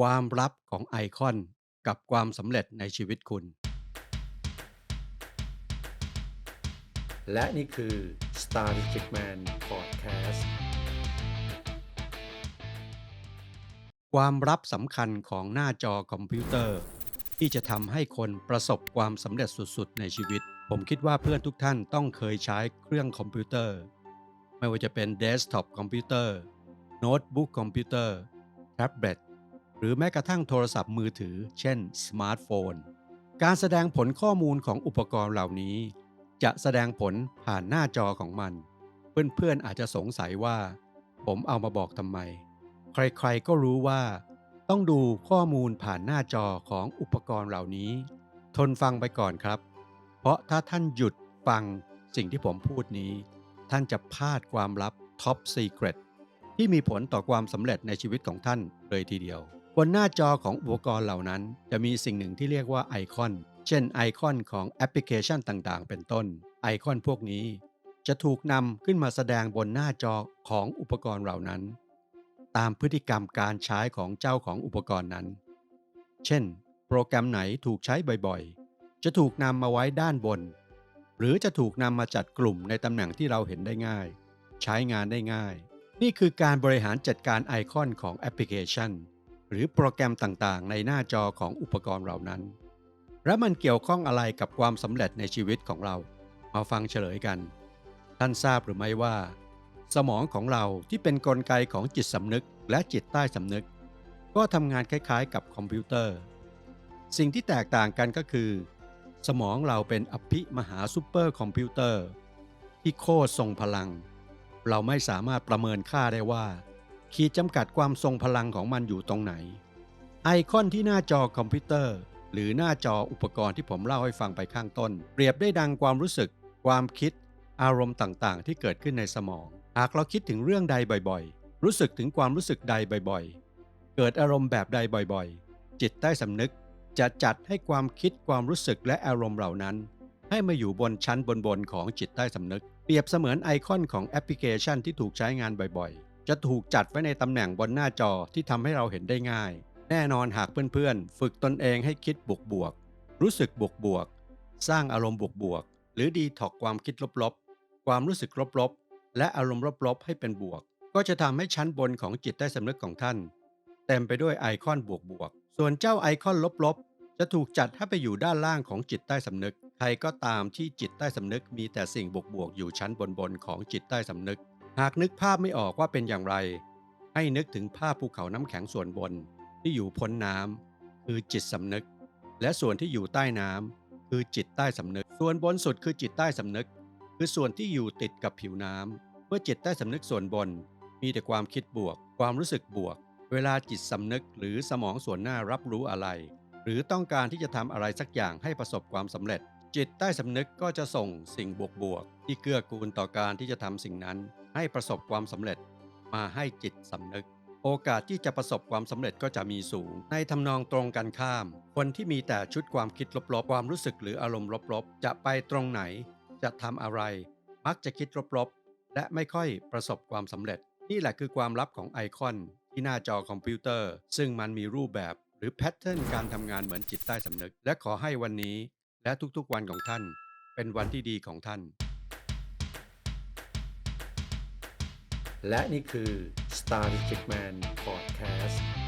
ความลับของไอคอนกับความสำเร็จในชีวิตคุณ และนี่คือ Strategic Man Podcast ความลับสำคัญของหน้าจอคอมพิวเตอร์ ที่จะทำให้คนประสบความสำเร็จสุดๆ ในชีวิต ผมคิดว่าเพื่อนทุกท่านต้องเคยใช้เครื่องคอมพิวเตอร์ ไม่ว่าจะเป็นเดสก์ท็อปคอมพิวเตอร์โน้ตบุ๊กคอมพิวเตอร์แท็บเล็ต หรือแม้กระทั่งโทรศัพท์มือถือ เช่นสมาร์ทโฟน การแสดงผลข้อมูลของอุปกรณ์เหล่านี้ จะแสดงผลผ่านหน้าจอของมัน เพื่อนๆอาจจะสงสัยว่า ผมเอามาบอกทำไม ใครๆก็รู้ว่า ต้องดูข้อมูลผ่านหน้าจอของอุปกรณ์เหล่านี้ ทนฟังไปก่อนครับ เพราะถ้าท่านหยุดฟังสิ่งที่ผมพูดนี้ ท่านจะพลาดความลับท็อปซีเครตที่มีผลต่อความสำเร็จในชีวิตของท่านเลยทีเดียว บนหน้าจอของอุปกรณ์เหล่านั้น จะมีสิ่งหนึ่งที่เรียกว่าไอคอน เช่นไอคอนของแอปพลิเคชันต่างๆ เป็นต้น ไอคอนพวกนี้ จะถูกนำขึ้นมาแสดงบนหน้าจอของอุปกรณ์เหล่านั้น ตามพฤติกรรมการใช้ของเจ้าของอุปกรณ์นั้น เช่น โปรแกรมไหนถูกใช้บ่อยๆ จะถูกนำมาไว้ด้านบน หรือจะถูกนำมาจัดกลุ่มในตำแหน่งที่เราเห็นได้ง่าย ใช้งานได้ง่าย นี่คือการบริหารจัดการไอคอนของแอปพลิเคชัน หรือโปรแกรมต่างๆ ในหน้าจอของอุปกรณ์เหล่านั้น และมันเกี่ยวข้องอะไรกับความสำเร็จในชีวิตของเรา มาฟังเฉลยกัน ท่านทราบหรือไม่ว่า สมองของเราที่เป็นนกลไกของจิตสำนึกและจิตใต้สำนึก ก็ทำงานคล้ายๆ กับคอมพิวเตอร์ สิ่งที่แตกต่างกันก็คือ สมองเราเป็นอภิมหาซูเปอร์คอมพิวเตอร์ที่โคตรทรงพลัง เราไม่สามารถประเมินค่าได้ว่า ขีดจำกัดความทรงพลังของมันอยู่ตรงไหน ไอคอนที่หน้าจอคอมพิวเตอร์ หรือหน้าจออุปกรณ์ที่ผมเล่าให้ฟังไปข้างต้น เปรียบได้ดังความรู้สึก ความคิด อารมณ์ต่างๆ ที่เกิดขึ้นในสมอง หากเราคิดถึงเรื่องใดบ่อยๆ รู้สึกถึงความรู้สึกใดบ่อยๆ เกิดอารมณ์แบบใดบ่อยๆ จิตใต้สำนึกจะจัดให้ความคิดความรู้สึกและอารมณ์เหล่านั้น ให้มาอยู่บนชั้นบนๆของจิตใต้สำนึก เปรียบเสมือนไอคอนของแอปพลิเคชันที่ถูกใช้งานบ่อยๆ จะถูกจัดไว้ในตำแหน่งบนหน้าจอที่ทำให้เราเห็นได้ง่าย แน่นอนหากเพื่อนๆ ฝึกตนเองให้คิดบวกๆรู้สึกบวกๆสร้างอารมณ์บวกๆหรือดีถอกความคิดลบๆ ความรู้สึกลบๆ และอารมณ์ลบๆ ให้เป็นบวก ก็จะทำให้ชั้นบนของจิตใต้สำนึกของท่าน เต็มไปด้วยไอคอนบวกๆส่วนเจ้าไอคอนลบๆ จะถูกจัดให้ไปอยู่ด้านล่างของจิตใต้สำนึก ใครก็ตามที่จิตใต้สำนึกมีแต่สิ่งบวกๆอยู่ชั้นบนๆของจิตใต้สำนึก หากนึกภาพไม่ออกว่าเป็นอย่างไร ให้นึกถึงภาพภูเขาน้ำแข็งส่วนบนที่อยู่พ้นน้ำคือจิตสำนึก และส่วนที่อยู่ใต้น้ำคือจิตใต้สำนึก ส่วนบนสุดคือจิตใต้สำนึก คือส่วนที่อยู่ติดกับผิวน้ำเมื่อจิตใต้สำนึกส่วนบน มีแต่ความคิดบวก ความรู้สึกบวก เวลาจิตสำนึกหรือสมองส่วนหน้ารับรู้อะไร หรือต้องการที่จะทำอะไรสักอย่างให้ประสบความสำเร็จ จิตใต้สำนึกก็จะส่งสิ่งบวกๆที่เกื้อกูลต่อการที่จะทำสิ่งนั้น ให้ประสบความสำเร็จมาให้จิตสำนึก โอกาสที่จะประสบความสำเร็จก็จะมีสูง ในทำนองตรงกันข้าม คนที่มีแต่ชุดความคิดลบๆ ความรู้สึกหรืออารมณ์ลบๆ จะไปตรงไหน จะทำอะไร มักจะคิดลบๆ และไม่ค่อยประสบความสำเร็จ นี่แหละคือความลับของไอคอน ที่หน้าจอคอมพิวเตอร์ ซึ่งมันมีรูปแบบหรือแพทเทิร์นการทำงานเหมือนจิตใต้สำนึก และขอให้วันนี้ และทุกๆวันของท่านเป็นวันที่ดีของท่าน และนี่คือ Strategic Man Podcast